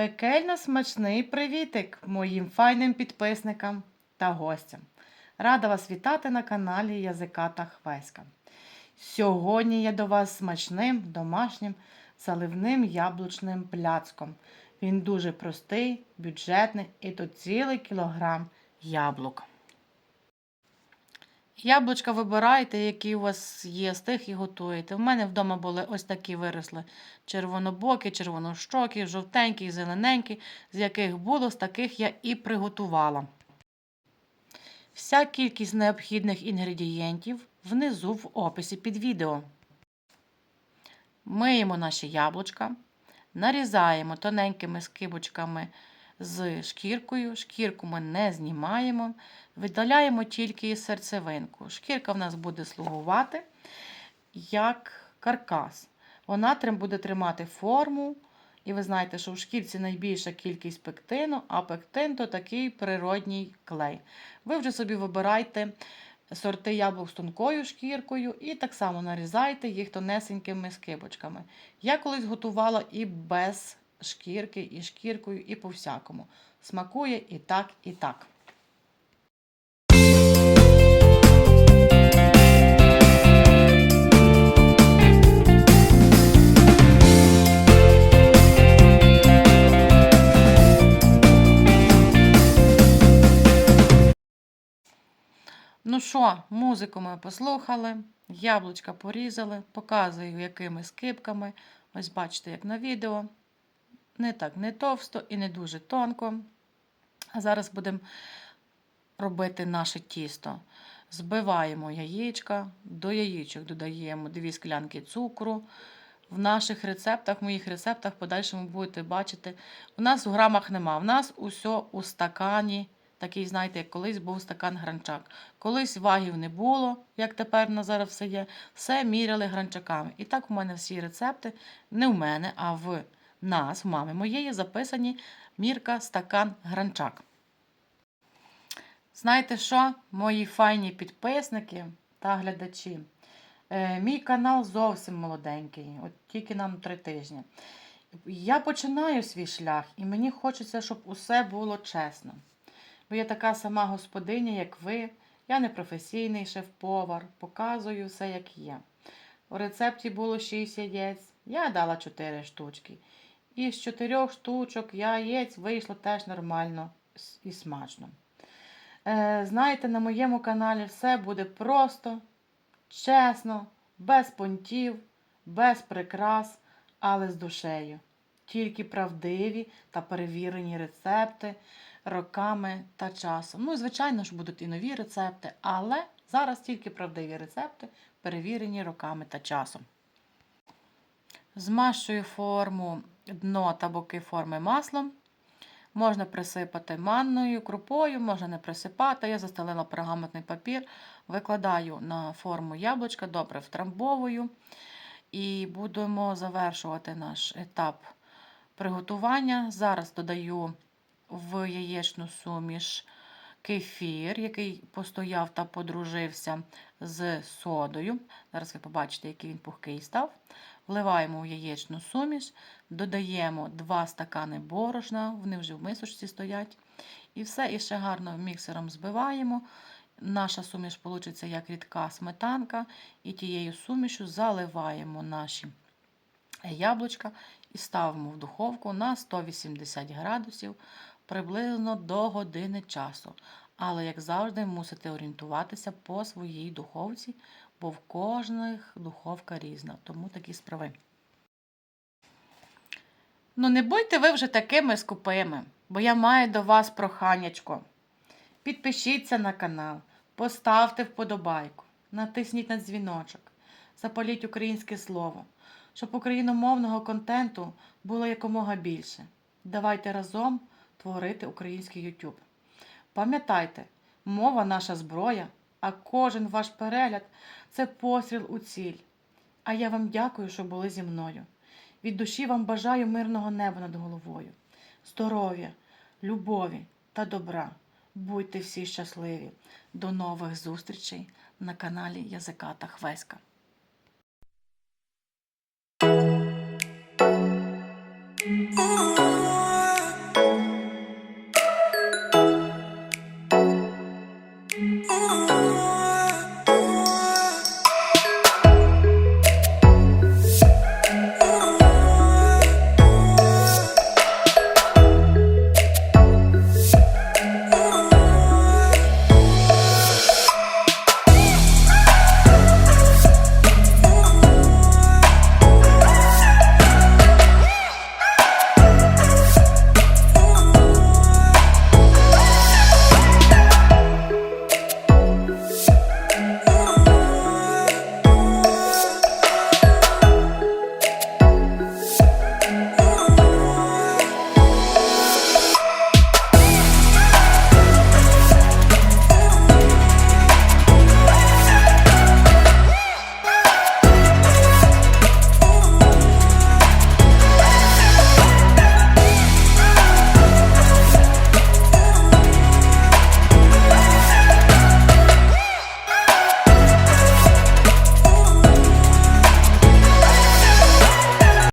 Пекельно смачний привітик моїм файним підписникам та гостям. Рада вас вітати на каналі Язика та Хвеська. Сьогодні я до вас смачним домашнім заливним яблучним пляцком. Він дуже простий, бюджетний і тут цілий кілограм яблук. Яблучка вибирайте, які у вас є, з тих і готуєте. У мене вдома були ось такі виросли червонобокі, червонощокі, жовтенькі, зелененькі, з яких було, з таких я і приготувала. Вся кількість необхідних інгредієнтів внизу в описі під відео. Миємо наші яблучка, нарізаємо тоненькими скибочками з шкіркою. Шкірку ми не знімаємо, видаляємо тільки серцевинку. Шкірка в нас буде слугувати як каркас. Вона буде тримати форму. І ви знаєте, що в шкірці найбільша кількість пектину, а пектин то такий природній клей. Ви вже собі вибирайте сорти яблук з тонкою шкіркою і так само нарізайте їх тонесенькими скибочками. Я колись готувала і без шкірки, і шкіркою, і по-всякому. Смакує і так, і так. Ну що, музику ми послухали, яблучка порізали, показую, якими скипками. Ось бачите, як на відео. Не так не товсто і не дуже тонко. А зараз будемо робити наше тісто. Збиваємо яєчка, до яєчок додаємо 2 склянки цукру. В наших рецептах, в моїх рецептах, в подальшому будете бачити, у нас в грамах нема. У нас усе у стакані. Такий, знаєте, як колись був стакан гранчак. Колись вагів не було, як тепер на зараз все є. Все міряли гранчаками. І так у мене всі рецепти, не в мене, а в нас, в мами моєї, записані мірка стакан гранчак. Знаєте що, мої файні підписники та глядачі? Е, мій канал зовсім молоденький, от тільки нам три тижні. Я починаю свій шлях, і мені хочеться, щоб усе було чесно. Бо я така сама господиня, як ви. Я не професійний шеф-повар, показую все, як є. У рецепті було 6 яєць, я дала 4 штучки. І з 4 штучок яєць вийшло теж нормально і смачно. Е, знаєте, на моєму каналі все буде просто, чесно, без понтів, без прикрас, але з душею. Тільки правдиві та перевірені рецепти роками та часом. Ну, звичайно ж, будуть і нові рецепти, але зараз тільки правдиві рецепти, перевірені роками та часом. Змащую форму дно та боки форми маслом. Можна присипати манною, крупою, можна не присипати. Я застелила пергаментний папір, викладаю на форму яблучка, добре втрамбовую. І будемо завершувати наш етап приготування. Зараз додаю в яєчну суміш кефір, який постояв та подружився з содою. Зараз ви побачите, який він пухкий став. Вливаємо в яєчну суміш, додаємо 2 стакани борошна, вони вже в мисочці стоять. І все, і ще гарно міксером збиваємо. Наша суміш вийде як рідка сметанка, і тією сумішю заливаємо наші яблучка і ставимо в духовку на 180 градусів приблизно до години часу. Але, як завжди, мусите орієнтуватися по своїй духовці, бо в кожних духовка різна, тому такі справи. Ну, не будьте ви вже такими скупими, бо я маю до вас проханячко. Підпишіться на канал, поставте вподобайку, натисніть на дзвіночок, запаліть українське слово, щоб україномовного контенту було якомога більше. Давайте разом творити український YouTube. Пам'ятайте, мова наша зброя, а кожен ваш перегляд це постріл у ціль. А я вам дякую, що були зі мною. Від душі вам бажаю мирного неба над головою, здоров'я, любові та добра. Будьте всі щасливі. До нових зустрічей на каналі Язика та Хвеська. Ooh.